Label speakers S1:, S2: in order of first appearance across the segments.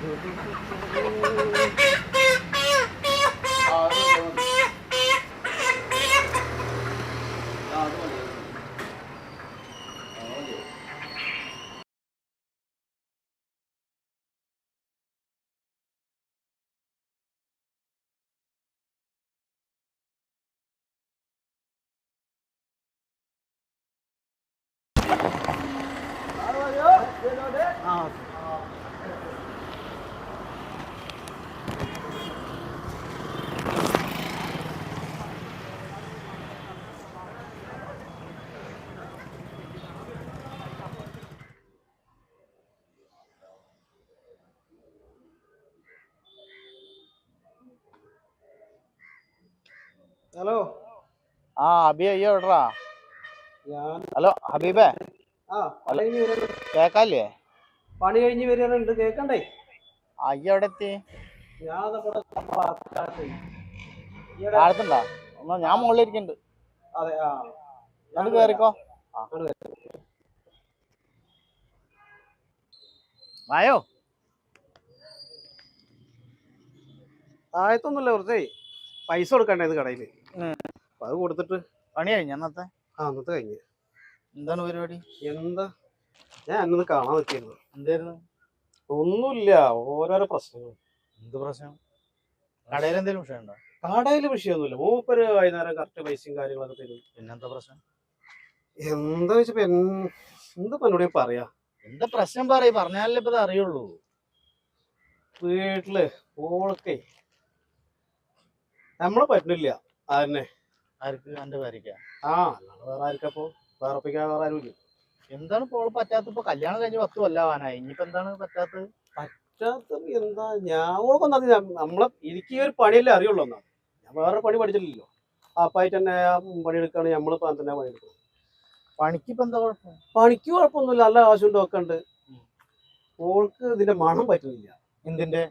S1: Thank you. Hello.
S2: ആ അബി അയ്യോ എവിടാ ഹലോ ഹബീബേ. കേക്കാല്ലേ?
S1: പണി കഴിഞ്ഞ് വരാനുണ്ട് കേക്കണ്ടേ?
S2: അയ്യോ എവിടെ എത്തി താഴത്തുണ്ടോ എന്നാ ഞാൻ മുകളിൽ ഇരിക്കുന്നുണ്ട്
S1: അതെ ആ.
S2: കേറിക്കോ. ആയോ വായോ
S1: താഴത്തൊന്നുമില്ല കുറച്ചേ പൈസ കൊടുക്കണ്ടേ കടയിൽ?
S2: ഉം.
S1: അപ്പൊ അത് കൊടുത്തിട്ട്
S2: പണി കഴിഞ്ഞ അന്നത്തെ?
S1: ആ അന്നത്തെ കഴിഞ്ഞ്.
S2: എന്താണ് പരിപാടി?
S1: എന്താ? ഞാൻ അന്നത് കാണാൻ പറ്റിയിരുന്നു.
S2: എന്തായിരുന്നു?
S1: ഒന്നുമില്ല ഓരോരോ പ്രശ്നങ്ങൾ.
S2: എന്ത് പ്രശ്നം? കടയിൽ എന്തെങ്കിലും വിഷയം ഉണ്ടോ?
S1: കടയിൽ വിഷയമൊന്നുമില്ല. മൂപ്പര് വൈകുന്നേരം കറക്റ്റ് പൈസയും കാര്യങ്ങളൊക്കെ തരും.
S2: പിന്നെന്താ പ്രശ്നം?
S1: എന്താ വെച്ചപ്പോ എന്ത് പണിയോട് പറയാ?
S2: എന്താ പ്രശ്നം പറയും? പറഞ്ഞാലല്ലേ ഇപ്പൊ അറിയുള്ളൂ.
S1: വീട്ടിൽ ഓളൊക്കെ നമ്മളെ പറ്റുന്നില്ല അതന്നെ.
S2: ആർക്ക്? എന്റെ ഭാര്യക്ക
S1: ആ അല്ലാതെ വേറെ ആർക്കപ്പോ വേറെ ഒപ്പിക്കാൻ വേറെ ആരുമില്ല
S2: എന്താണ് ഇപ്പോൾ പറ്റാത്ത ഇപ്പൊ കല്യാണം കഴിഞ്ഞ് പത്ത് കൊല്ലാവാനായി. ഇനിയിപ്പോ എന്താണ് പറ്റാത്തത്?
S1: പറ്റാത്ത എന്താ? ഞാൻ ഓൾക്കൊന്നത് നമ്മളെ എനിക്ക് ഈ ഒരു പണിയല്ലേ അറിയുള്ളൂ എന്നാ. ഞാൻ വേറെ പണി പഠിച്ചില്ലല്ലോ അപ്പായിട്ട് തന്നെ പണിയെടുക്കാണ് നമ്മളിപ്പോ തന്നെ പണിയെടുക്കും
S2: പണിക്ക് ഇപ്പൊ എന്താ കുഴപ്പം?
S1: പണിക്ക് കുഴപ്പമൊന്നുമില്ല. നല്ല കാശുണ്ട് ഒക്കെ ഉണ്ട്. ഓൾക്ക് ഇതിന്റെ മണം പറ്റുന്നില്ല.
S2: എന്തിന്റെ?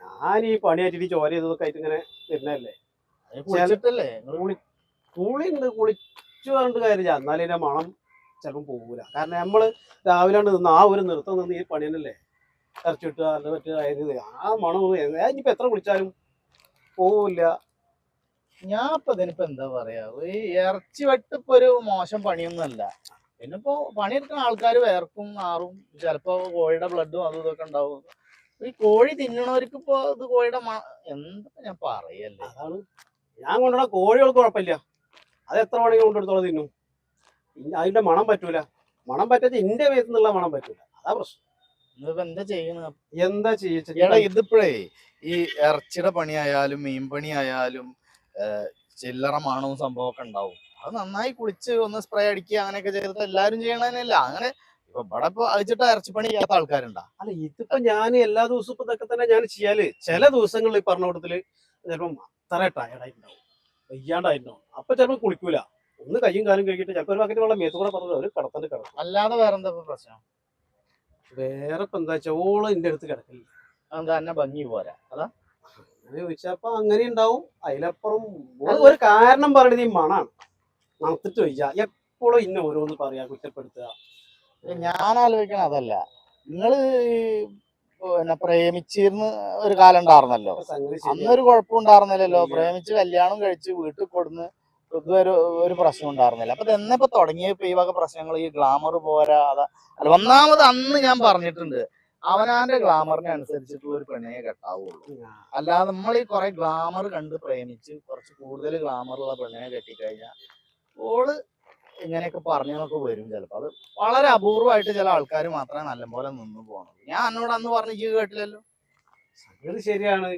S1: ഞാൻ ഈ പണിയായിട്ട് ഇനി ചോര ചെയ്തതൊക്കെ ആയിട്ട് ഇങ്ങനെ വരുന്നതല്ലേ?
S2: കുളിച്ചിട്ടല്ലേ?
S1: കുളി കുളിയുണ്ട് കുളിച്ചു പറഞ്ഞിട്ട് കാര്യമില്ല. എന്നാലും ഇതിന്റെ മണം ചിലപ്പം പോകൂല. കാരണം നമ്മൾ രാവിലെ നിന്ന് ആ ഒരു നൃത്തം നിന്ന് ഈ പണി തന്നെയല്ലേ ഇറച്ചിട്ട് അല്ല മറ്റേ അരിത് ആ മണം ഇനിയിപ്പോ എത്ര കുളിച്ചാലും പോവില്ല.
S2: ഞാൻ ഇപ്പൊ ഇതിനിപ്പോ എന്താ പറയാ? ഈ ഇറച്ചി വെട്ടിപ്പോ ഒരു മോശം പണിയൊന്നുമല്ല. പിന്നെ ഇപ്പോ പണിയെടുക്കുന്ന ആൾക്കാർ വേർക്കും ആറും ചിലപ്പോ കോഴിയുടെ ബ്ലഡും അതും ഇതൊക്കെ ഉണ്ടാവും. ഈ കോഴി തിന്നണവർക്ക് ഇപ്പൊ ഇത് കോഴിയുടെ മ എന്താ ഞാൻ പറയല്ലേ
S1: അതാണ് ഞാൻ കൊണ്ടുവന്ന കോഴികൾക്ക് കുഴപ്പമില്ല. അത് എത്ര വേണമെങ്കിലും കൊണ്ടെടുത്തോളം തിന്നും. അതിന്റെ മണം പറ്റൂല. മണം പറ്റാത്ത ഇന്റെ മേത്ത് നിന്നുള്ള മണം പറ്റൂല. അതാ പ്രശ്നം.
S2: എന്താ ചെയ്യുന്നത്?
S1: എന്താ
S2: എടാ
S1: ചെയ്യ
S2: ഇതിപ്പോഴേ ഈ ഇറച്ചിയുടെ പണിയായാലും മീൻ പണിയായാലും ചില്ലറ മണവും സംഭവമൊക്കെ ഉണ്ടാവും. അത് നന്നായി കുളിച്ച് ഒന്ന് സ്പ്രേ അടിക്കുക അങ്ങനെയൊക്കെ ചെയ്തിട്ട് എല്ലാരും ചെയ്യണതന്നെയല്ല? അങ്ങനെ ഇപ്പൊ ഇവിടെ ഇപ്പൊ അയച്ചിട്ട് ഇറച്ചിപ്പണി ചെയ്യാത്ത ആൾക്കാരുണ്ടാ.
S1: അല്ല ഇതിപ്പോ ഞാൻ എല്ലാ ദിവസവും ഇപ്പൊ ഇതൊക്കെ തന്നെ ഞാൻ ചെയ്യാൽ. ചില ദിവസങ്ങളിൽ ഈ പറഞ്ഞ കൂട്ടത്തിൽ ചിലപ്പം അത്ര ടയർഡായിട്ടുണ്ടാവും വയ്യാണ്ടായിട്ടുണ്ടാവും. അപ്പൊ ചിലപ്പോൾ കുളിക്കൂല. ഒന്ന് കയ്യും കാലും കഴിക്കിട്ട് ചിലപ്പോൾ ഒരു ബക്കറ്റ് വെള്ളം മേത്ത് കൂടെ പറഞ്ഞത് ഒരു കിടത്തണ്ട് കിടക്കും.
S2: അല്ലാതെ വേറെന്താ എന്താ പ്രശ്നം?
S1: വേറെ ഇപ്പൊ എന്താ വെച്ചാൽ ഓൾ എന്റെ അടുത്ത് കിടക്കില്ല
S2: എന്താ എന്നെ ഭംഗി പോരാ? അതാ?
S1: അങ്ങനെ ചോദിച്ചപ്പോ അങ്ങനെ ഉണ്ടാവും അതിലപ്പുറം ഒരു കാരണം പറയണത് ഈ മണാണ്. നടത്തിട്ട് വയ്യ എപ്പോഴും ഇന്ന ഓരോന്ന് പറയാ കുറ്റപ്പെടുത്തുക.
S2: ഞാൻ ആലോചിക്കണം അതല്ല. നിങ്ങൾ പിന്നെ പ്രേമിച്ചിരുന്ന് ഒരു കാലം ഉണ്ടായിരുന്നല്ലോ. അന്നൊരു കുഴപ്പമുണ്ടായിരുന്നില്ലല്ലോ.
S1: ഉണ്ടായിരുന്നില്ലല്ലോ
S2: പ്രേമിച്ച് കല്യാണം കഴിച്ച് വീട്ടിൽ കൊടുന്ന് ഇതുവരെ ഒരു പ്രശ്നം ഉണ്ടായിരുന്നില്ല. അപ്പൊ എന്നപ്പോ തുടങ്ങിയപ്പോ ഈ വക പ്രശ്നങ്ങൾ ഈ ഗ്ലാമർ പോരാ അതാ. അല്ല ഒന്നാമത് അന്ന് ഞാൻ പറഞ്ഞിട്ടുണ്ട് അവനാന്റെ ഗ്ലാമറിനെ അനുസരിച്ചിട്ടുള്ള ഒരു പെണ്ണയെ കെട്ടാവുള്ളൂ. അല്ലാതെ നമ്മൾ ഈ കുറെ ഗ്ലാമർ കണ്ട് പ്രേമിച്ച് കുറച്ച് കൂടുതൽ ഗ്ലാമറുള്ള പെണ്ണയെ കെട്ടിക്കഴിഞ്ഞാൽ ഓൾ ഇങ്ങനെയൊക്കെ പറഞ്ഞൊക്കെ വരും ചിലപ്പോ. അത് വളരെ അപൂർവമായിട്ട് ചില ആൾക്കാർ മാത്രമേ നല്ലപോലെ നിന്ന് പോകണം ഞാൻ എന്നോട് അന്ന് പറഞ്ഞ് ഈ കേട്ടില്ലല്ലോ.
S1: സംഗതി ശരിയാണ്.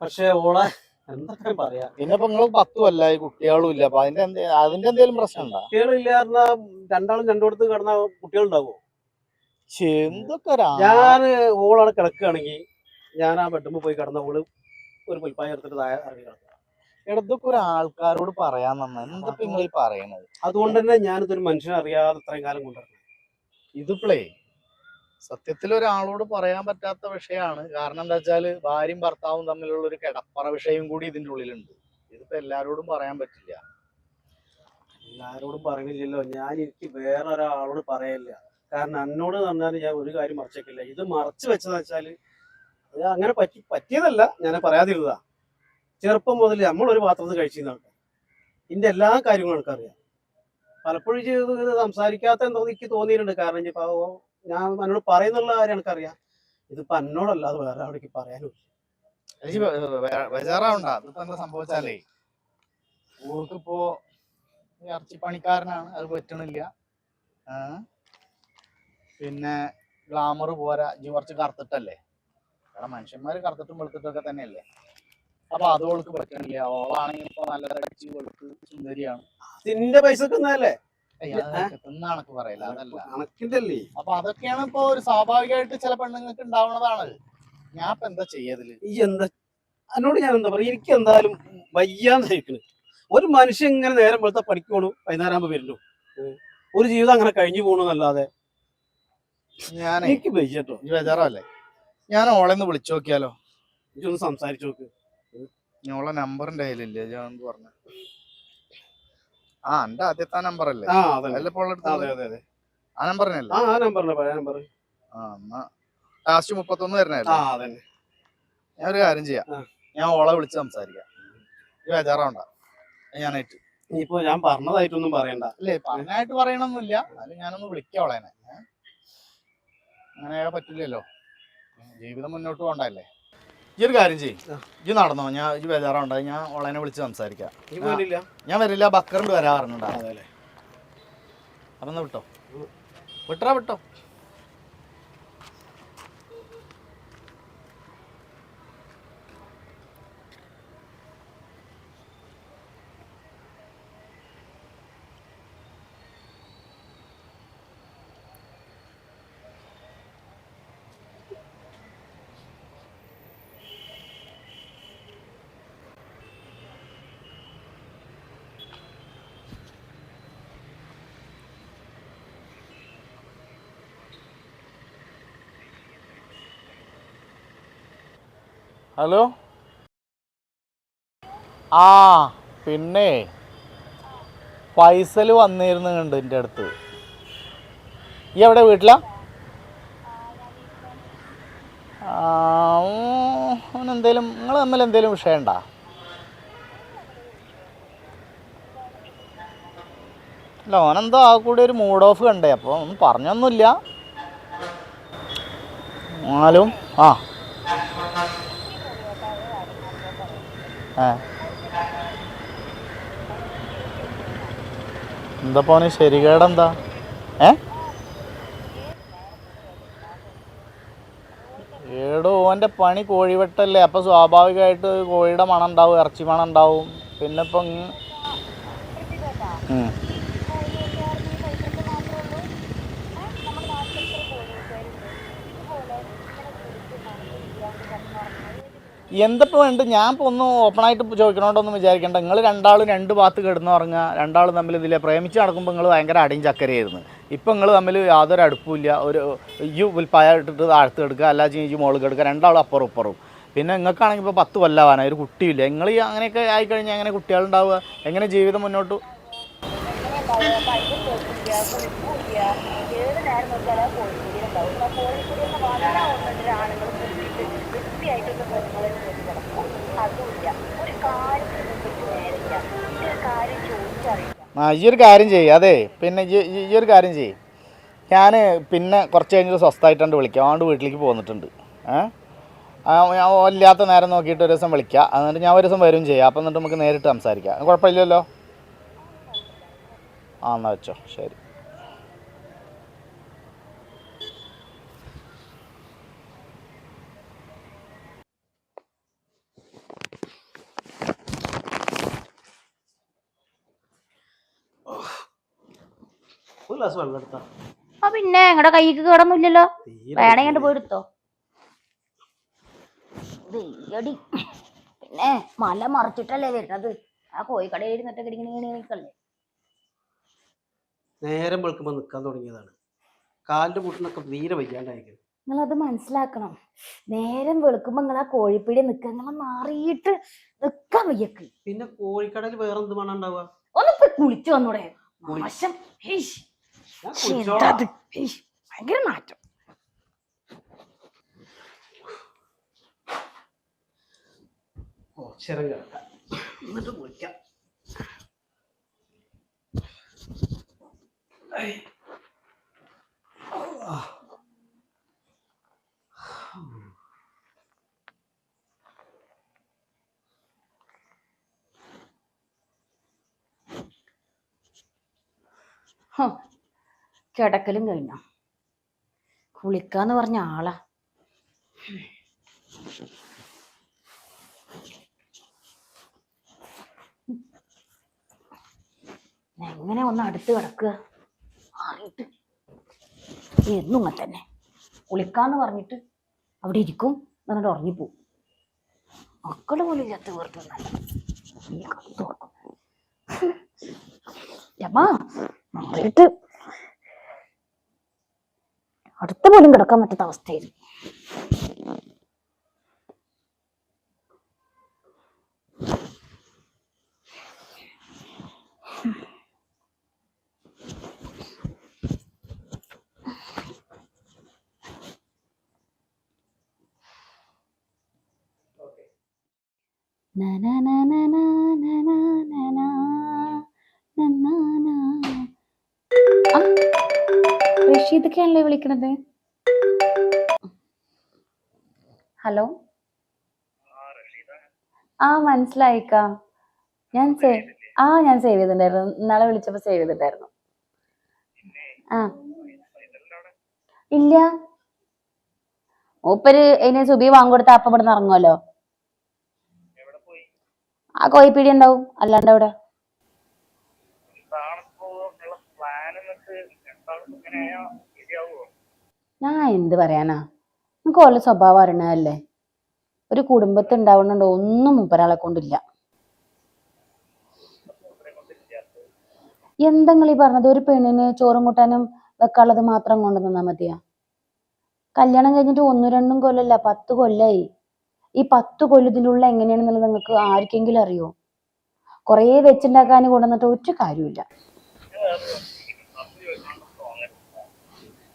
S1: പക്ഷെ ഓളെ എന്തൊക്കെ പറയാ?
S2: പിന്നെ ഇപ്പൊ നിങ്ങൾ പത്തും അല്ല ഈ കുട്ടികളും ഇല്ല. അപ്പൊ അതിന്റെ എന്തേ അതിന്റെ എന്തെങ്കിലും പ്രശ്നം ഉണ്ടോ?
S1: കുട്ടികളില്ലായിരുന്ന രണ്ടാളും രണ്ടിടത്ത് കിടന്ന കുട്ടികളുണ്ടാവോ?
S2: എന്തൊക്കെ ഒരു ആ-
S1: ഞാൻ ഓളവിടെ കിടക്കുകയാണെങ്കിൽ ഞാൻ ആ ബെഡ്റൂമിൽ പോയി കിടന്ന ഓൾ ഒരു പുൽപ്പായ എടുത്തിട്ട് താഴെ ഇറങ്ങി കിടക്കുക
S2: എടാ, ഇതൊക്കെ ഒരു ആൾക്കാരോട് പറയാൻ നന്നാ എന്താ നിങ്ങൾ ഈ പറയണത്?
S1: അതുകൊണ്ട് തന്നെ ഞാനിതൊരു മനുഷ്യനെ അറിയാതെ ഇത്രയും കാലം കൊണ്ടുവരണം
S2: ഇതിപ്പോഴേ സത്യത്തിൽ ഒരാളോട് പറയാൻ പറ്റാത്ത വിഷയമാണ്. കാരണം എന്താ വെച്ചാൽ ഭാര്യയും ഭർത്താവും തമ്മിലുള്ള ഒരു കിടപ്പറ വിഷയം കൂടി ഇതിന്റെ ഉള്ളിലുണ്ട്. ഇതിപ്പോ എല്ലാരോടും പറയാൻ പറ്റില്ല.
S1: എല്ലാരോടും പറയണില്ലല്ലോ. ഞാൻ എനിക്ക് വേറെ ഒരാളോട് പറയില്ല കാരണം എന്നോട് പറഞ്ഞാൽ ഞാൻ ഒരു കാര്യം മറച്ചേക്കില്ല. ഇത് മറച്ചു വെച്ചതെന്ന് വെച്ചാൽ അത് അങ്ങനെ പറ്റി പറ്റിയതല്ല. ഞാൻ പറയാതിരുന്നതാ. ചെറുപ്പം മുതൽ നമ്മളൊരു പാത്രത്തിൽ കഴിച്ചിരുന്ന ആൾക്കാർ ഇതിന്റെ എല്ലാ കാര്യങ്ങളും എനിക്കറിയാം. പലപ്പോഴും ഇത് സംസാരിക്കാത്ത എന്തോ എനിക്ക് തോന്നിയിട്ടുണ്ട്. കാരണം ഇപ്പോൾ ഞാൻ എന്നോട് പറയുന്നുള്ള കാര്യം എനിക്കറിയാം. ഇതിപ്പോ എന്നോടല്ലാതെ വേറെ അവിടേക്ക് പറയാനും
S2: സംഭവിച്ചാലേ? ഓർക്കിപ്പോ ഇറച്ചിപ്പണിക്കാരനാണ് അത് പറ്റണില്ല. പിന്നെ ഗ്ലാമർ പോരാ ജി കുറച്ച് കറുത്തിട്ടല്ലേ? കാരണം മനുഷ്യന്മാര് കറുത്തിട്ടും വെളുത്തിട്ടൊക്കെ തന്നെയല്ലേ? അപ്പൊ അത് ഓൾക്ക് പറ്റണില്ല ഓളാണെങ്കിൽ ഇപ്പൊ നല്ല അടിച്ച് കൊടുത്ത് സുന്ദരിയാണ്.
S1: നിന്റെ
S2: പൈസ തിന്നല്ലേ? എന്നാണക്ക് പറയില്ല അതല്ല.
S1: കണക്കിന്റെ അല്ലേ
S2: അപ്പൊ അതൊക്കെയാണ് ഇപ്പൊ ഒരു സ്വാഭാവികമായിട്ട് ചില പെണ്ണുങ്ങൾക്ക് ഉണ്ടാവുന്നതാണ്. ഞാൻ ഇപ്പൊ എന്താ ചെയ്യതിൽ
S1: ഈ എന്താ എന്നോട് ഞാൻ എന്താ പറയാ എനിക്ക് എന്തായാലും വയ്യാന്ന് സഹിക്കണ് ഒരു മനുഷ്യൻ ഇങ്ങനെ നേരം വെളുത്ത പഠിക്കോളൂ പോണു വൈകുന്നേരം ആകുമ്പോ വരുന്നു ഒരു ജീവിതം അങ്ങനെ കഴിഞ്ഞു പോണെന്നല്ലാതെ
S2: ഞാൻ
S1: എനിക്ക് വയ്യട്ടോ
S2: ബേജാറല്ലേ? ഞാൻ ഓളെ ഒന്ന് വിളിച്ചു നോക്കിയാലോ?
S1: ഇതൊന്ന് സംസാരിച്ചു നോക്ക്.
S2: ഓളെ നമ്പറിന്റെ കയ്യിലില്ലേ? ഞാൻ പറഞ്ഞു? ആ എന്റെ ആദ്യത്തെ നമ്പർ അല്ലേ?
S1: ആ
S2: ആ നമ്പറിനല്ലേ
S1: ആ ആ നമ്പറിന്റെ പഴയ നമ്പർ
S2: ആ എന്നാ ലാസ്റ്റ് മുപ്പത്തൊന്ന്
S1: അതന്നെ.
S2: ഞാൻ ഒരു കാര്യം ചെയ്യാം. ഞാൻ ഓളെ വിളിച്ച് സംസാരിക്കാം. ബേജാറാവണ്ട. ഞാനായിട്ട്.
S1: ഇനിയിപ്പോ ഞാൻ പറഞ്ഞതായിട്ടൊന്നും പറയണ്ട.
S2: അല്ലേ പറഞ്ഞായിട്ട് പറയണമെന്നില്ല അത് ഞാനൊന്ന് വിളിക്കാം ഓളേനെ? അങ്ങനെ പറ്റില്ലല്ലോ. ജീവിതം മുന്നോട്ട് പോകണ്ടല്ലേ ഈ ഒരു കാര്യം ചെയ്യും. ഈ നടന്നോ? ഞാൻ ഇജ്ജ് ബേജാറുണ്ടായി ഞാൻ ഓളനെ വിളിച്ച് സംസാരിക്കാം. ഞാൻ വരില്ല.
S1: ബക്കറിന്റെ വരാറുണ്ടാവും
S2: അപ്പൊ എന്നാ വിട്ടോ. വിട്ടറാ വിട്ടോ. ഹലോ? ആ പിന്നെ ഫൈസൽ വന്നിരുന്നു കണ്ട് എന്റെ അടുത്ത്. ഈ എവിടെ വീട്ടിലാ? എന്തേലും നിങ്ങൾ തമ്മിൽ എന്തേലും വിഷയം ഉണ്ടാ അല്ല ഓനെന്തോ ആ കൂടെ ഒരു മൂഡ് ഓഫ് കണ്ടേ അപ്പോൾ ഒന്നും പറഞ്ഞൊന്നുമില്ല. എന്നാലും ആ. എന്താ പോന് ശരികേടെന്താ? ഏ? ഏടോ ഓന്റെ പണി കോഴിവെട്ടല്ലേ. അപ്പം സ്വാഭാവികമായിട്ട് കോഴിയുടെ മണം ഉണ്ടാവും ഇറച്ചി മണം ഉണ്ടാവും. പിന്നെ ഇപ്പം എന്തപ്പോൾ വേണ്ട? ഞാൻ ഇപ്പോൾ ഒന്ന് ഓപ്പണായിട്ട് ചോദിക്കണോണ്ടൊന്നും വിചാരിക്കേണ്ട. നിങ്ങൾ രണ്ടാളും രണ്ട് ഭാഗത്ത് കിടന്നു പറഞ്ഞാൽ രണ്ടാളും തമ്മിൽ ഇതിലെ പ്രേമിച്ച് നടക്കുമ്പോൾ നിങ്ങൾ ഭയങ്കര അടിയും ചക്കരയായിരുന്നു. ഇപ്പം നിങ്ങൾ തമ്മിൽ യാതൊരു അടുപ്പമില്ല. ഒരു ഈ ഉൽപ്പായ ഇട്ടിട്ട് താഴ്ത്ത് കെടുക്കുക അല്ല ഈ മോളിൽ കെടുക്കുക രണ്ടാളും അപ്പുറം ഇപ്പുറവും. പിന്നെ നിങ്ങൾക്കാണെങ്കിൽ ഇപ്പോൾ പത്ത് കൊല്ലവാനായി. ഒരു കുട്ടിയില്ല നിങ്ങൾ ഈ അങ്ങനെയൊക്കെ ആയിക്കഴിഞ്ഞാൽ എങ്ങനെ കുട്ടികളുണ്ടാവുക? എങ്ങനെ ജീവിതം മുന്നോട്ട്?
S3: ആണുങ്ങൾ
S2: ഈ ഒരു കാര്യം ചെയ്യും. അതെ പിന്നെ ഈ ഒരു കാര്യം ചെയ്യും. ഞാൻ പിന്നെ കുറച്ച് കഴിഞ്ഞിട്ട് സ്വസ്ഥമായിട്ടുണ്ട് വിളിക്കാം. അതുകൊണ്ട് വീട്ടിലേക്ക് പോന്നിട്ടുണ്ട്. ഏഹ് ഞാൻ ഇല്ലാത്ത നേരം നോക്കിയിട്ട് ഒരു ദിവസം വിളിക്കാം. എന്നിട്ട് ഞാൻ ഒരു ദിവസം വരും ചെയ്യാം. അപ്പം എന്നിട്ട് നമുക്ക് നേരിട്ട് സംസാരിക്കാം. കുഴപ്പമില്ലല്ലോ? ആ എന്നാൽ വെച്ചോ. ശരി.
S1: ഒരു ഗ്ലാസ് വെള്ളം എടുത്താ.
S4: ആ പിന്നെ നിങ്ങളുടെ കൈക്ക് കിടന്നില്ലല്ലോ
S1: വേണേണ്ട
S4: വേണേ പോയെടുത്തോ വെയ്യടി പിന്നെ മല മറിച്ചിട്ടല്ലേ വരുന്നത്. ആ കോഴിക്കടയിൽ ഇരുന്നിട്ട് കിടിക്കണേ
S1: നേരം വെളുക്കുമ്പോ നിക്കാൻ തുടങ്ങിയതാണ്. കാലിന്റെ മുട്ടിനൊക്കെ തീരെ വയ്യാണ്ടായിരിക്കും.
S4: അത് മനസ്സിലാക്കണം. നേരം വെളുക്കുമ്പോ നിങ്ങൾ ആ കോഴിപ്പീടി നിൽക്കുക നിങ്ങളെ മാറിയിട്ട് നിക്കാൻ വയ്യക്ക്.
S1: പിന്നെ കോഴിക്കടയിൽ വേറെ എന്ത് മണം ഉണ്ടാവുക?
S4: ഒന്ന് കുളിച്ചു വന്നൂടെ.
S1: കുളി-
S4: ഭയങ്കര
S1: മാറ്റം. ചിറക് എന്നിട്ട് കുളിക്കാം
S4: Huh. കിടക്കലും കഴിഞ്ഞോ? കുളിക്കാന്ന് പറഞ്ഞ ആളാ. എങ്ങനെ ഒന്ന് അടുത്ത് കിടക്കുക? മാറിയിട്ട് എന്നും തന്നെ. കുളിക്കാന്ന് പറഞ്ഞിട്ട് അവിടെ ഇരിക്കും എന്നിട്ട് ഉറങ്ങിപ്പോവും മക്കൾ പോലും ചത്ത് വീർത്തുന്നല്ല അമ്മാ മാറിയിട്ട് അടുത്ത പോലും കിടക്കാൻ പറ്റാത്ത അവസ്ഥയായിരുന്നു na. റഷീദൊക്കെയാണല്ലേ വിളിക്കണത്? ഹലോ? ആ മനസ്സിലായിക്ക. ഞാൻ സേവ് ആ ഞാൻ സേവ് ചെയ്തിട്ടുണ്ടായിരുന്നു. ഇന്നാളെ വിളിച്ചപ്പോ സേവ് ചെയ്തിട്ടുണ്ടായിരുന്നു. ആ. ഇല്ല. മൂപ്പര് അതിനെ സുബി വാങ്ങിക്കൊടുത്ത അപ്പം ഇവിടെ നിന്ന് ഇറങ്ങുമല്ലോ ആ കോയിപ്പീടി ഉണ്ടാവും അല്ലാണ്ട് അവിടെ ഞാൻ എന്ത് പറയാനാ? നമുക്ക് ഓരോ സ്വഭാവം അറിയണതല്ലേ? ഒരു കുടുംബത്തിൽ ഉണ്ടാവുന്നുണ്ട് ഒന്നും മൂപ്പരാളെ കൊണ്ടില്ല. എന്താ നിങ്ങൾ ഈ പറഞ്ഞത്? ഒരു പെണ്ണിന് ചോറും കൂട്ടാനും വെക്കാനുള്ളത് മാത്രം കൊണ്ടുവന്നാ മതിയാ? കല്യാണം കഴിഞ്ഞിട്ട് ഒന്നും രണ്ടും കൊല്ലല്ല പത്ത് കൊല്ലായി. ഈ പത്ത് കൊല്ലത്തിലുള്ള എങ്ങനെയാണെന്നുള്ളത് നിങ്ങൾക്ക് ആർക്കെങ്കിലും അറിയോ? കുറേ വെച്ചുണ്ടാക്കാൻ കൊണ്ടുവന്നിട്ട് ഒരു കാര്യമില്ല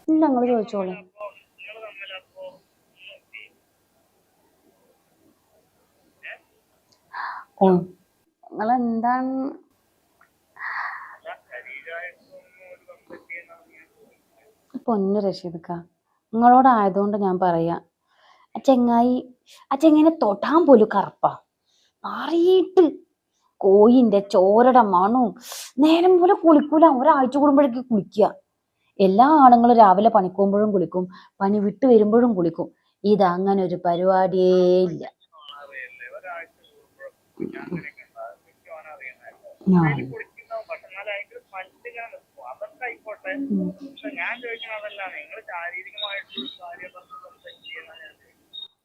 S4: ഇല്ല നിങ്ങൾ ചോദിച്ചോളൂ. നിങ്ങൾ എന്താണ് പൊന്നു നിങ്ങളോട് നിങ്ങളോടായതുകൊണ്ട് ഞാൻ പറയാ. ആ ചെങ്ങായി ആ ചെങ്ങനെ തൊടാൻ പോലും കറുപ്പാ. മാറിയിട്ട് കോയിന്റെ ചോരട മണവും നേരം പോലെ കുളിക്കൂല. ഒരാഴ്ച കൂടുമ്പോഴേക്ക് കുളിക്കുക എല്ലാ ആണുങ്ങളും രാവിലെ പണിക്കുമ്പോഴും കുളിക്കും പണി വിട്ട് വരുമ്പോഴും കുളിക്കും. ഇത് അങ്ങനെ ഒരു പരിപാടിയേ ഇല്ല.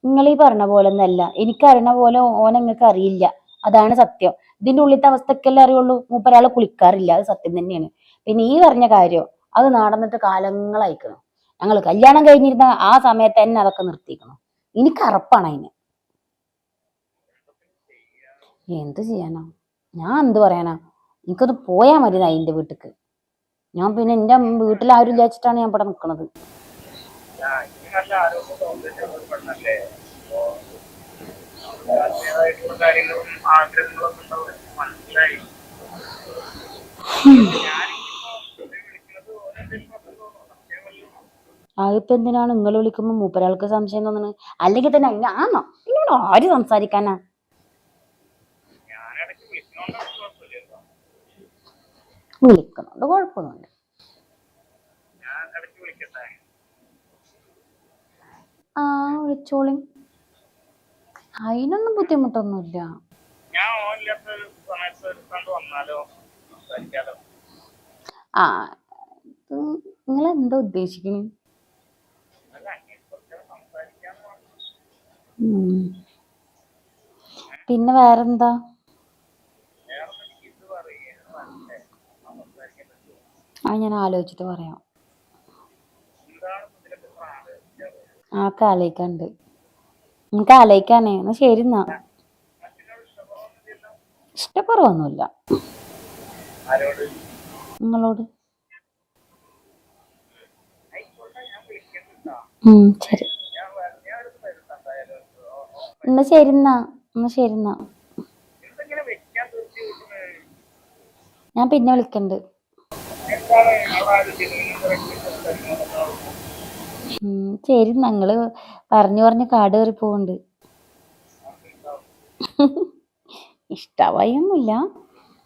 S2: നിങ്ങൾ
S4: ഈ പറഞ്ഞ പോലെ ഒന്നല്ല എനിക്കറിയണ പോലെ ഓനെ നിങ്ങൾക്ക് അറിയില്ല. അതാണ് സത്യം. ഇതിന്റെ ഉള്ളിലത്തെ അവസ്ഥക്കല്ലേ അറിയുള്ളൂ. മൂപ്പരാൾ കുളിക്കാറില്ല. അത് സത്യം തന്നെയാണ്. പിന്നെ ഈ പറഞ്ഞ കാര്യം അത് നടന്നിട്ട് കാലങ്ങളായിക്കണം. ഞങ്ങൾ കല്യാണം കഴിഞ്ഞിരുന്ന ആ സമയത്ത് തന്നെ അതൊക്കെ നിർത്തിക്കണം. എനിക്ക് അറപ്പാണ് അതിന്. എന്ത് ചെയ്യാനാ? ഞാൻ എന്ത് പറയാനാ? എനിക്കത് പോയാ മതി അതിന്റെ വീട്ടിക്ക്. ഞാൻ പിന്നെ എന്റെ വീട്ടിൽ ആരും വിചാരിച്ചിട്ടാണ് ഞാൻ ഇവിടെ നിൽക്കുന്നത്
S2: നല്ല ആരോഗ്യ
S4: ഇപ്പൊ എന്തിനാണ് നിങ്ങൾ വിളിക്കുമ്പോ മൂപ്പരാൾക്ക് സംശയം തോന്നുന്നത് അല്ലെങ്കിൽ തന്നെ ഞാനോ? ആണോ ആര് സംസാരിക്കാനാ? വിളിക്കുന്നുണ്ട് കുഴപ്പമൊന്നുമില്ല. ആ വിളിച്ചോളി. അതിനൊന്നും ബുദ്ധിമുട്ടൊന്നുമില്ല. ആ നിങ്ങൾ എന്താ ഉദ്ദേശിക്കുന്നത് പിന്നെ വേറെന്താ? ആ ഞാൻ ആലോചിച്ചിട്ട് പറയാം. ആ കാലയിക്കണ്ട് നമുക്ക് ആലോചിക്കാനേ? എന്നാ ശരി എന്നാ. ഇഷ്ടക്കുറവൊന്നുമില്ല. നിങ്ങളോട്? ശരി. എന്നാ ശരി എന്നാ എന്നാ ശരി എന്നാ ഞാൻ പിന്നെ വിളിക്കണ്ട്. ശരി ഞങ്ങൾ പറഞ്ഞു പറഞ്ഞ് കാട് കയറി പോകണ്ട് ഇഷ്ടമായൊന്നുമില്ല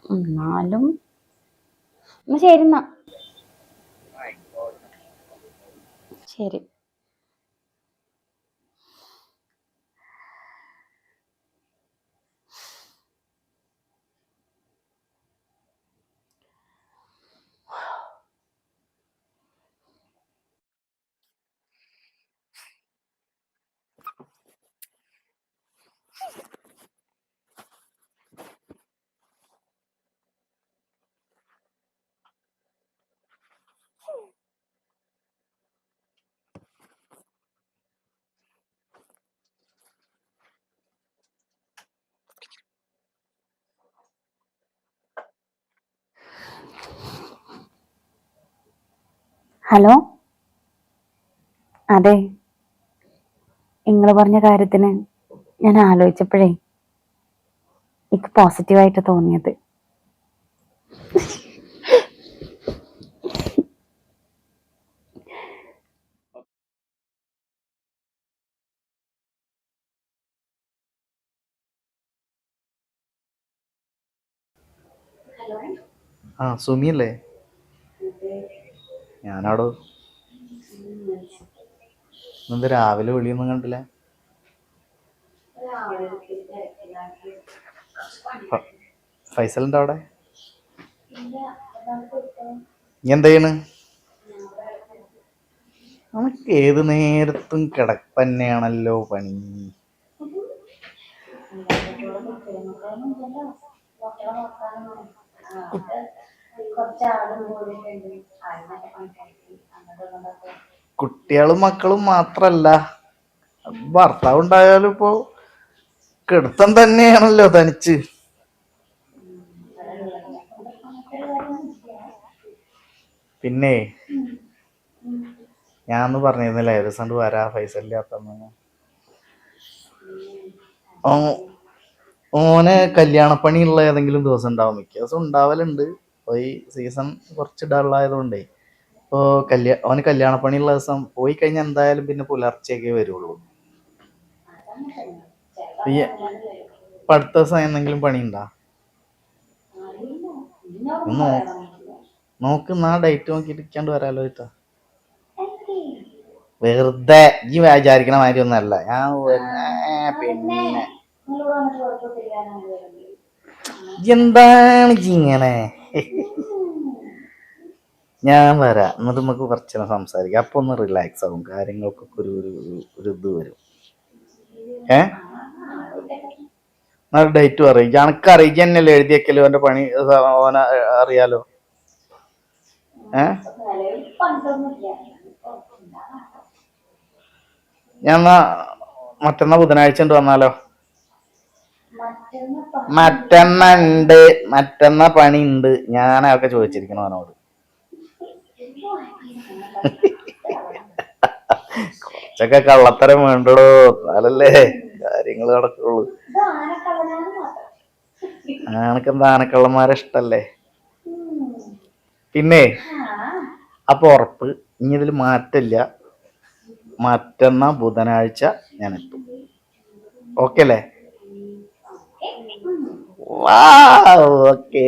S4: എന്നാലും എന്നാ ശരി എന്നാ ശരി. ഹലോ? അതെ. നിങ്ങൾ പറഞ്ഞ കാര്യത്തിന് ഞാൻ ആലോചിച്ചപ്പോഴേ എനിക്ക് പോസിറ്റീവായിട്ട് തോന്നിയത്.
S2: ആ സുമിയല്ലേ? ഞാനാടോ ഇന്നെന്ത് രാവിലെ വിളിയൊന്നും കണ്ടില്ല? ഫൈസലിന്റെ അവിടെ? നീ എന്താ ചെയ്യണ്? നമുക്ക് ഏത് നേരത്തും കിടപ്പന്നെയാണല്ലോ പണി. കുട്ടികളും മക്കളും മാത്രല്ല. ഭർത്താവ് ഉണ്ടായാലും ഇപ്പോ കിടത്തം തന്നെയാണല്ലോ തനിച്ച്. പിന്നെ ഞാന്ന് പറഞ്ഞിരുന്നില്ല കൊണ്ട് വരാ ഇല്ലാത്തമ്മ ഓനെ കല്യാണപ്പണി ഉള്ള ഏതെങ്കിലും ദിവസം ഉണ്ടാവും. മിക്ക ദിവസം ഉണ്ടാവലുണ്ട്. ഇപ്പൊ ഈ സീസൺ കുറച്ച് ഡള്ളായതുകൊണ്ടേ ഇപ്പോൾ കല്യാ അവന് കല്യാണപ്പണിയുള്ള ദിവസം പോയി കഴിഞ്ഞാൽ എന്തായാലും പിന്നെ പുലർച്ചെയൊക്കെ വരുള്ളൂ. ഈ ഇപ്പൊ അടുത്ത ദിവസം എന്തെങ്കിലും പണിയുണ്ടോ? നോ നോക്ക് നാ ഡേറ്റ് നോക്കിയിട്ട് വരാലോ ഇട്ടാ വെറുതെ ഈ വിചാരിക്കണ മാതിരി ഒന്നല്ല ഞാൻ പിന്നെ. എന്താണ് ഇങ്ങനെ? ഞാൻ വരാം. എന്നിട്ട് നമുക്ക് കുറച്ച് സംസാരിക്കാം. അപ്പൊ ഒന്ന് റിലാക്സ് ആകും കാര്യങ്ങൾക്കൊക്കെ ഒരു ഒരു ഒരു- ഇത് വരും. ഏ? എന്നാൽ ഡേറ്റ് പറയും എനക്ക് അറിയിക്കുക തന്നെയല്ലേ എഴുതിയേക്കല്ലോ അവന്റെ പണി ഓന അറിയാലോ? ഏ? ഞാൻ എന്നാ മറ്റന്നാ ബുധനാഴ്ച ഉണ്ട് വന്നാലോ? മറ്റന്ന ഉണ്ട് മറ്റന്ന പണി ഉണ്ട് ഞാൻ അതൊക്കെ ചോദിച്ചിരിക്കണം അവനോട്. കുറച്ചൊക്കെ കള്ളത്തരം വേണ്ടടോ. അതല്ലേ കാര്യങ്ങൾ നടക്കുള്ളൂ. ആനക്കെന്താ ആനക്കള്ളന്മാരെ ഇഷ്ടല്ലേ? പിന്നെ അപ്പൊ ഉറപ്പ്. ഇനി ഇതിൽ മാറ്റില്ല മറ്റന്നാ ബുധനാഴ്ച ഞാൻ എത്തും ഓക്കെ അല്ലേ? ഓക്കെ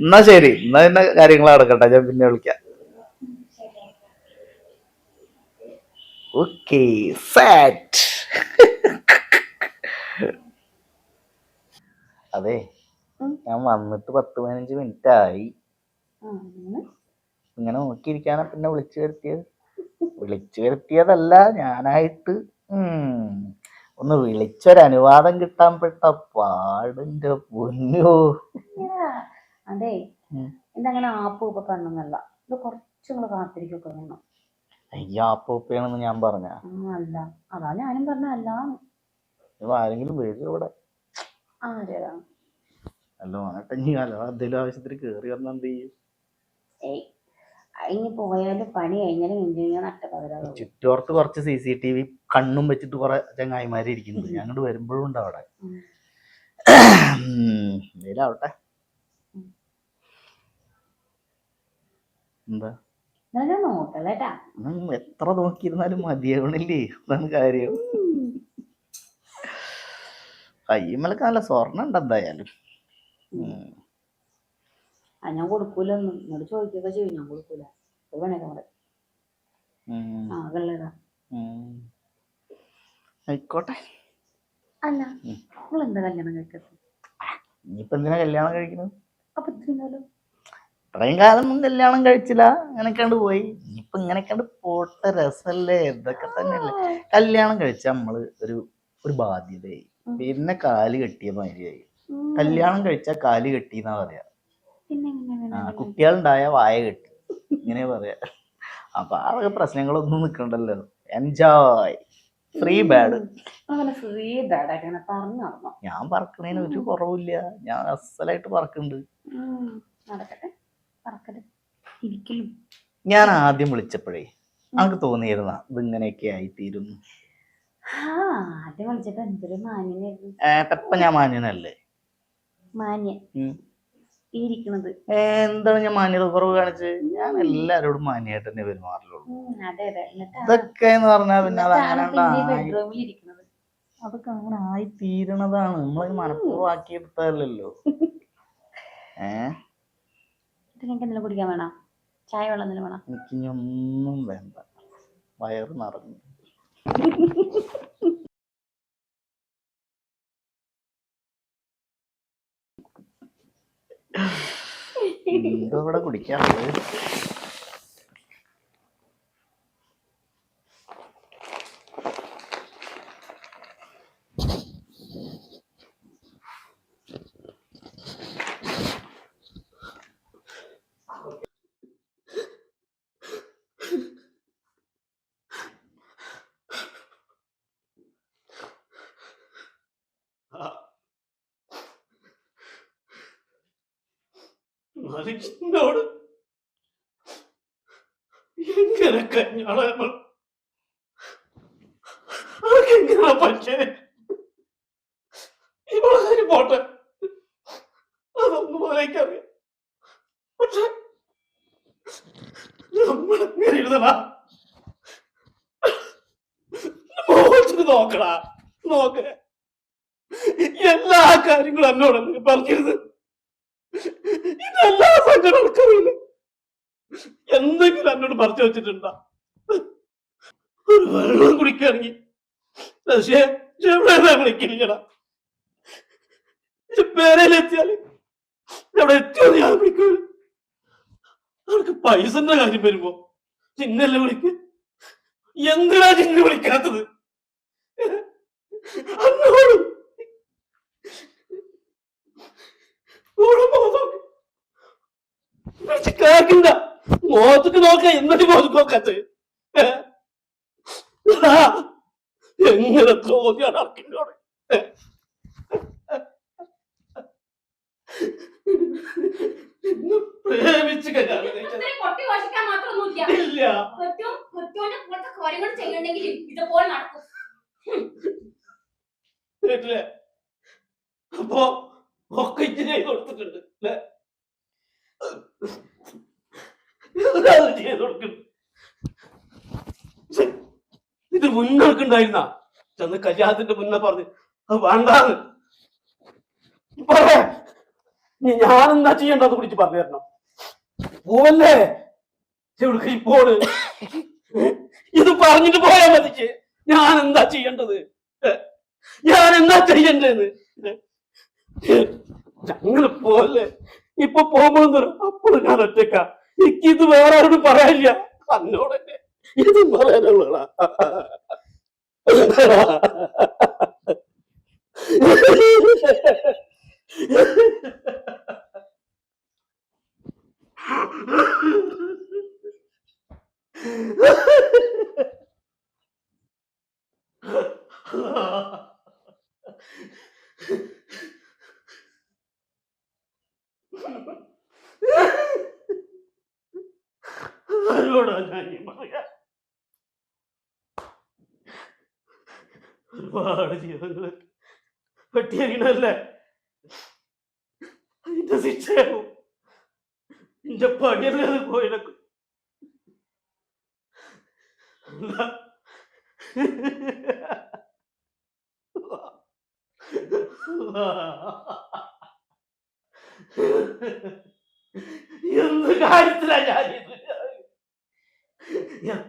S2: എന്നാ ശരി. എന്നാ പിന്നെ കാര്യങ്ങൾ നടക്കട്ടെ. ഞാൻ പിന്നെ വിളിക്കാം. ഓക്കെ സാറ്റ് അതെ ഞാൻ വന്നിട്ട് പത്ത് പതിനഞ്ച് മിനിറ്റ് ആയി ഇങ്ങനെ നോക്കിയിരിക്കാനാ പിന്നെ വിളിച്ചു വരുത്തിയത്. വിളിച്ചു വരുത്തിയതല്ല ഞാനായിട്ട്. ഉം, ഒന്ന് വിളിച്ചൊരു അനുവാദം കിട്ടാൻ പെട്ട പാടിന്റെ പൊന്നോ.
S4: അതെ.
S2: എന്തങ്ങനെ
S4: ഇതങ്ങനെ ആപ്പ് ഇപ്പൊ കണ്ണൊന്നല്ല ഇത് കുറച്ചും കൂടെ കാത്തിരിക്കൊക്കെ വേണം.
S2: അയ്യോ ആപ്പൂപ്പയാണെന്ന് ഞാൻ പറഞ്ഞ.
S4: അല്ല. അതാ ഞാനും പറഞ്ഞ അല്ല
S2: ആരെങ്കിലും വരും ഇവിടെ.
S4: ആരെയാ
S2: അല്ല ആട്ടെ ഇനി എന്തെങ്കിലും ആവശ്യത്തിന് കേറി വന്നാ എന്ത് ചെയ്യും?
S4: ഏയ്. ഇനി പോയാലും പണി കഴിഞ്ഞാലും കഴിഞ്ഞാൽ നട്ടപ്പകരാ
S2: ചുറ്റോർത്ത് കുറച്ച് സി സി ടി വി കണ്ണും വെച്ചിട്ട് കുറെ ചങ്ങായിമാര് ഇരിക്കുന്നത് ഞങ്ങോട്ട് വരുമ്പോഴും ഉണ്ട് അവിടെ. എന്തേലാവട്ടെ എന്താ? എത്ര നോക്കിയിരുന്നാലും മതിയാവണില്ലേ? അതാണ് കാര്യം. കയ്യുമ്മലൊക്കെ നല്ല സ്വർണം ഉണ്ട് എന്തായാലും.
S4: ആ ഞാൻ കൊടുക്കൂലൊന്നും. എന്നോട് ചോദിക്കുകയൊക്കെ ചെയ്യും. ഞാൻ കൊടുക്കൂല. ഒരു പണിയൊക്കെ പറയും
S2: ഉം.
S4: ആ കള്ളേതാ
S2: ഉം. ആയിക്കോട്ടെ.
S4: അല്ല. നിങ്ങൾ എന്താ കല്യാണം കഴിക്കത്ത്?
S2: ഇനിയിപ്പോ എന്തിനാ കല്യാണം കഴിക്കുന്നത്
S4: അപ്പൊ ഇത്രയും
S2: ഇത്രയും കാലം കല്യാണം കഴിച്ചില്ല. അങ്ങനെയൊക്കെയാണ്ട് പോയി. ഇനിയിപ്പൊ ഇങ്ങനെയൊക്കെയാണ്ട് പോട്ട. രസല്ലേ? ഇതൊക്കെ തന്നെയല്ലേ. കല്യാണം കഴിച്ച നമ്മൾ ഒരു ഒരു ബാധ്യതയായി. പിന്നെ കാൽ കെട്ടിയ മാതിരിയായി. കല്യാണം കഴിച്ച കാൽ കെട്ടിന്നാ പറയാ. ആ കുട്ടികളുണ്ടായ വായ കെട്ടി. ഇങ്ങനെ പറയാ. അപ്പൊ ആ പ്രശ്നങ്ങളൊന്നും നിക്കണ്ടല്ലോ. എൻജോയ് ഫ്രീ ബാഡ് ഞാൻ പറക്കണേന് ഒരു കുറവില്ല. ഞാൻ അസലായിട്ട് പറക്കുന്നുണ്ട് ഞാൻ ആദ്യം വിളിച്ചപ്പോഴേ നമുക്ക് തോന്നിയിരുന്ന? ഇതിങ്ങനെയൊക്കെ ആയിത്തീരുന്നു.
S4: ആദ്യം വിളിച്ചപ്പോ എന്തൊരു മാന്യനായിരുന്നു.
S2: ഏട്ടപ്പ ഞാൻ മാന്യനല്ലേ?
S4: മാന്യൻ.
S2: ഉം.
S4: ഈ ഇരിക്കണത്.
S2: എന്താണ് ഞാൻ മാന്യത കുറവ് കാണിച്ച്? ഞാൻ എല്ലാരോടും മാന്യമായിട്ട് തന്നെ പെരുമാറുള്ളൂ
S4: അതെ അതെ.
S2: ഇതൊക്കെ എന്ന് പറഞ്ഞാൽ പിന്നെ അത് അങ്ങനെ അതൊക്കെ അങ്ങനെ ആയി തീരണതാണ്. നമ്മളത് മനഃപൂർവമാക്കി എടുത്തതല്ലല്ലോ ഏ?
S4: ഇത് നിങ്ങൾക്ക് എന്തെങ്കിലും കുടിക്കാൻ വേണോ? ചായ വെള്ളം എന്തെങ്കിലും വേണോ?
S2: എനിക്ക് ഒന്നും വേണ്ട. വയറ് നിറഞ്ഞു. ഇവിടെ കുടിക്കാറുള്ളത്
S1: മനുഷ്യനോട് എങ്ങനെ കഞ്ഞാളെ അതൊക്കെങ്ങനെ പക്ഷേ ഇവളെ കാര്യം പോട്ടെ അതൊന്നും ആലോചിക്കറിയാം പക്ഷെ നമ്മളെങ്ങനെ എഴുതണ മോഹത്തിന് നോക്കടാ നോക്ക് എല്ലാ കാര്യങ്ങളും എന്നോട് പറഞ്ഞിരുന്നത് ഇതെല്ലാ സങ്കടങ്ങൾക്കും അറിയില്ല എന്തെങ്കിലും എന്നോട് പറിച്ചു വെച്ചിട്ടുണ്ട. ഒരു വെള്ളം കുടിക്കുകയാണെങ്കിൽ വിളിക്കില്ലടാ അവർക്ക് പൈസന്റെ കാര്യം വരുമ്പോ ചിന്നല്ല വിളിക്ക? എന്തിനാ ചിന്ന വിളിക്കാത്തത്? അന്നോട് വിളിച്ച് മുഖത്തേക്ക് നോക്ക എന്നിട്ട് മുഖത്ത് നോക്കത്ത്. എങ്ങനെ ചോദ്യാണ് അർക്കിനോട്? പ്രേമിച്ച് ഇല്ല. അപ്പൊ ഒക്കെ ഇച്ചിരി കൊടുത്തിട്ടുണ്ട്. അല്ലേ? അത് ചെയ്ത് കൊടുക്കും ഇത് മുന്നോക്കുണ്ടായിരുന്ന ചെന്ന് കല്യാണത്തിന്റെ മുന്നേ പറഞ്ഞു അത് വേണ്ടാന്ന്. പറയാ. ഞാൻ എന്താ ചെയ്യേണ്ടത് കുറിച്ച് പറഞ്ഞു തരണം. പോവല്ലേ? ഇവിടേക്ക് ഇപ്പോൾ ഇത് പറഞ്ഞിട്ട് പോയാ മതിക്ക് ഞാൻ എന്താ ചെയ്യേണ്ടത്? ഞാൻ എന്താ ചെയ്യണ്ടെന്ന് ഞങ്ങൾ പോലെ ഇപ്പൊ പോകുമ്പോൾ അപ്പോഴും ഞാൻ ഒറ്റക്ക എനിക്ക് ഇത് വേറെ ആരോട് പറയാനില്ല അന്നോട് ഇത് പറയാനുള്ളതാ Ha ha ha!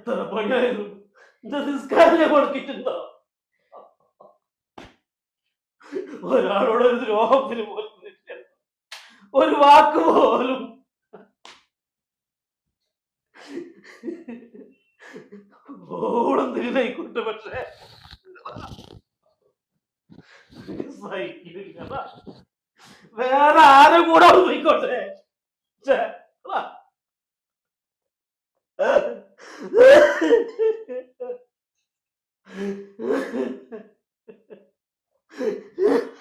S1: എത്ര പണിയായിരുന്നു എന്റെ നിസ്കാരം കൊടുത്തിട്ടുണ്ടോ? ഒരാളോട് ഒരു ദ്രോഹത്തിന് പോലും. ഒരു വാക്ക് പോലും. ഓടെന്തെങ്കിലായിക്കോട്ടെ പക്ഷേ. സഹിക്കുന്നില്ല വേറെ ആരും കൂടെ പോയിക്കോട്ടെ ഛെ, വാ.